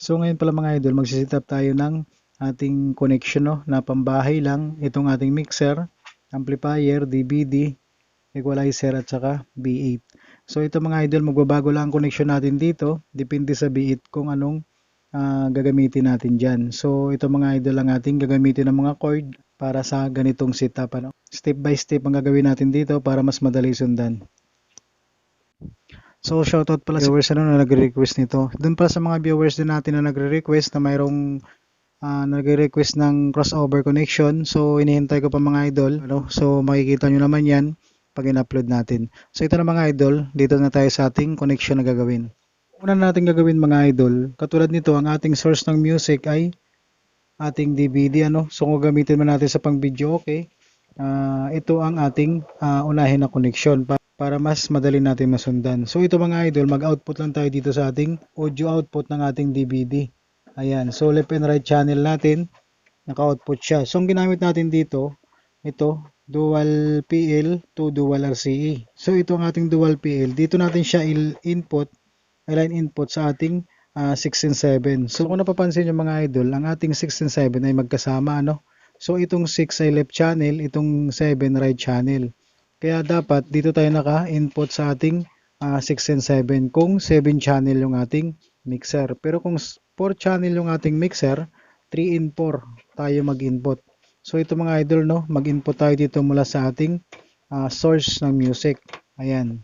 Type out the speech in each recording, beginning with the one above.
So ngayon pala mga idol, magsiset up tayo ng ating connection no, na pambahay lang. Itong ating mixer, amplifier, DVD, equalizer at saka B8. So ito mga idol, magbabago lang ang connection natin dito. Depende sa B8 kung anong ah, gagamitin natin dyan. So ito mga idol ang ating gagamitin ng mga cord para sa ganitong setup. Ano? Step by step ang gagawin natin dito para mas madali sundan. So, shoutout pala sa viewers ano, na nagre-request nito. Doon pala sa mga viewers din natin na nagre-request na mayroong ah, nagre-request ng crossover connection. So, inihintay ko pa mga idol. Ano? So, makikita nyo naman yan pag in-upload natin. So, ito na mga idol. Dito na tayo sa ating connection na gagawin. Una natin gagawin mga idol, katulad nito, ang ating source ng music ay ating DVD. Ano? So, kung gamitin man natin sa pang video, okay. Ah, ito ang ating ah, unahin na connection para mas madali natin masundan. So ito mga idol, mag-output lang tayo dito sa ating audio output ng ating DVD. Ayan, so left and right channel natin, naka-output siya. So ang ginamit natin dito, ito, dual PL to dual RCE. So ito ang ating dual PL. Dito natin siya il-input, align input sa ating ah, 6 and 7. So kung napapansin nyo mga idol, ang ating 6 and 7 ay magkasama, ano? So itong 6 ay left channel, itong 7 right channel. Kaya dapat dito tayo naka-input sa ating ah, 6 and 7 kung 7 channel yung ating mixer. Pero kung 4 channel yung ating mixer, 3 in 4 tayo mag-input. So ito mga idol no, mag-input tayo dito mula sa ating ah, source ng music. Ayan.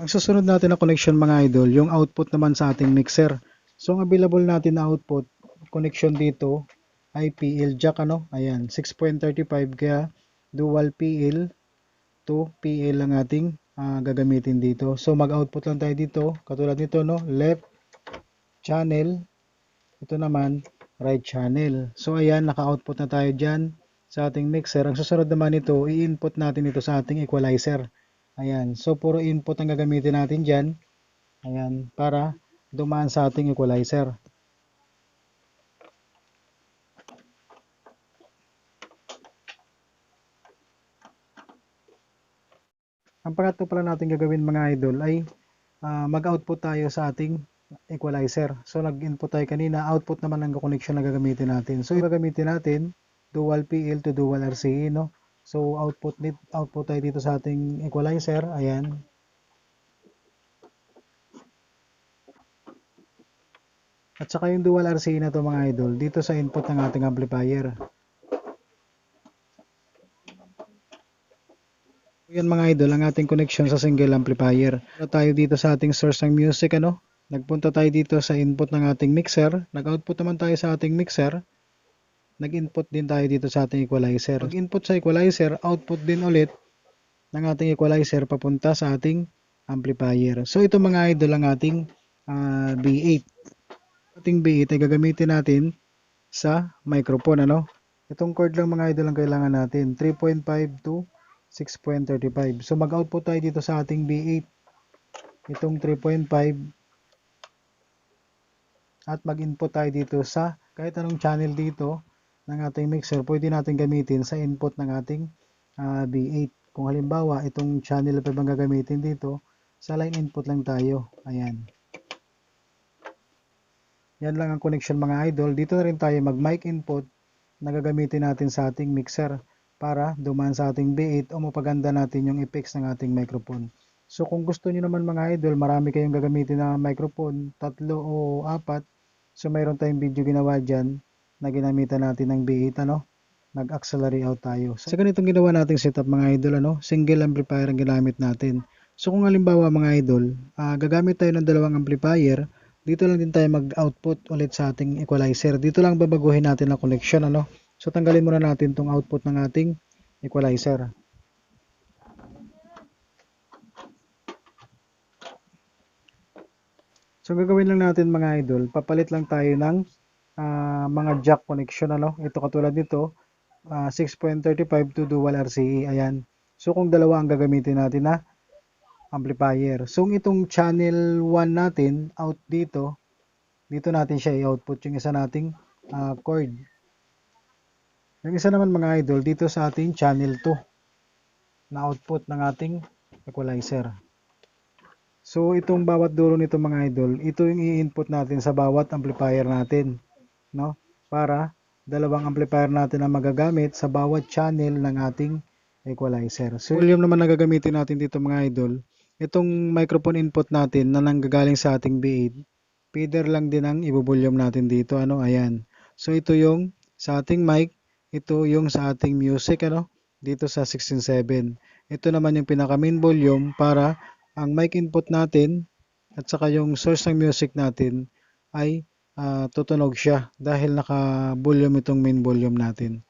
Ang susunod natin na connection mga idol, yung output naman sa ating mixer. So ang available natin na output connection dito ay PL jack ano. Ayan, 6.35 kaya dual PL to PL ang ating ah, gagamitin dito. So mag-output lang tayo dito, katulad nito no, left channel. Ito naman right channel. So ayan, naka-output na tayo diyan sa ating mixer. Ang susunod naman ito, i-input natin ito sa ating equalizer. Ayan, so puro input ang gagamitin natin diyan. Ayan, para dumaan sa ating equalizer. Ang pangatlo pala natin gagawin mga idol ay ah, mag-output tayo sa ating equalizer. So nag-input tayo kanina, output naman ang connection na gagamitin natin. So gagamitin natin dual PL to dual RCE no. So output nit output tayo dito sa ating equalizer. Ayan. At saka yung dual RCE na to mga idol dito sa input ng ating amplifier. Yan mga idol, ang ating connection sa single amplifier. Punta tayo dito sa ating source ng music, ano? Nagpunta tayo dito sa input ng ating mixer. Nag-output naman tayo sa ating mixer. Nag-input din tayo dito sa ating equalizer. Pag-input sa equalizer, output din ulit ng ating equalizer papunta sa ating amplifier. So ito mga idol ang ating ah, B8. Ating B8 ay gagamitin natin sa microphone, ano? Itong cord lang mga idol ang kailangan natin. 3.5 to 6.35. So mag-output tayo dito sa ating B8. Itong 3.5 at mag-input tayo dito sa kahit anong channel dito ng ating mixer. Pwede natin gamitin sa input ng ating ah, B8. Kung halimbawa itong channel pa bang gagamitin dito, sa line input lang tayo. Ayan. Yan lang ang connection mga idol. Dito na rin tayo mag mic input na gagamitin natin sa ating mixer para dumaan sa ating B8 o mapaganda natin yung effects ng ating microphone. So kung gusto niyo naman mga idol, marami kayong gagamitin na microphone, tatlo o apat. So mayroon tayong video ginawa dyan na ginamitan natin ng B8 ano, nag-auxiliary out tayo. Sa ganitong ginawa nating setup mga idol ano, single amplifier ang ginamit natin. So kung halimbawa mga idol, ah, gagamit tayo ng dalawang amplifier, dito lang din tayo mag-output ulit sa ating equalizer. Dito lang babaguhin natin ang connection ano. So tanggalin muna natin tong output ng ating equalizer. So gagawin lang natin mga idol, papalit lang tayo ng ah, mga jack connection ano. Ito katulad nito, ah, 6.35 to dual RCE. Ayan. So kung dalawa ang gagamitin natin na amplifier. So itong channel 1 natin out dito, dito natin siya i-output yung isa nating ah, cord. Yung isa naman mga idol dito sa ating channel 2 na output ng ating equalizer. So itong bawat dulo nito mga idol, ito yung i-input natin sa bawat amplifier natin, no? Para dalawang amplifier natin ang magagamit sa bawat channel ng ating equalizer. So volume naman na gagamitin natin dito mga idol, itong microphone input natin na nanggagaling sa ating B8, feeder lang din ang ibubulyom natin dito, ano? Ayan. So ito yung sa ating mic, ito yung sa ating music, ano? Dito sa 16.7. Ito naman yung pinaka main volume para ang mic input natin at saka yung source ng music natin ay ah, tutunog siya dahil naka-volume itong main volume natin.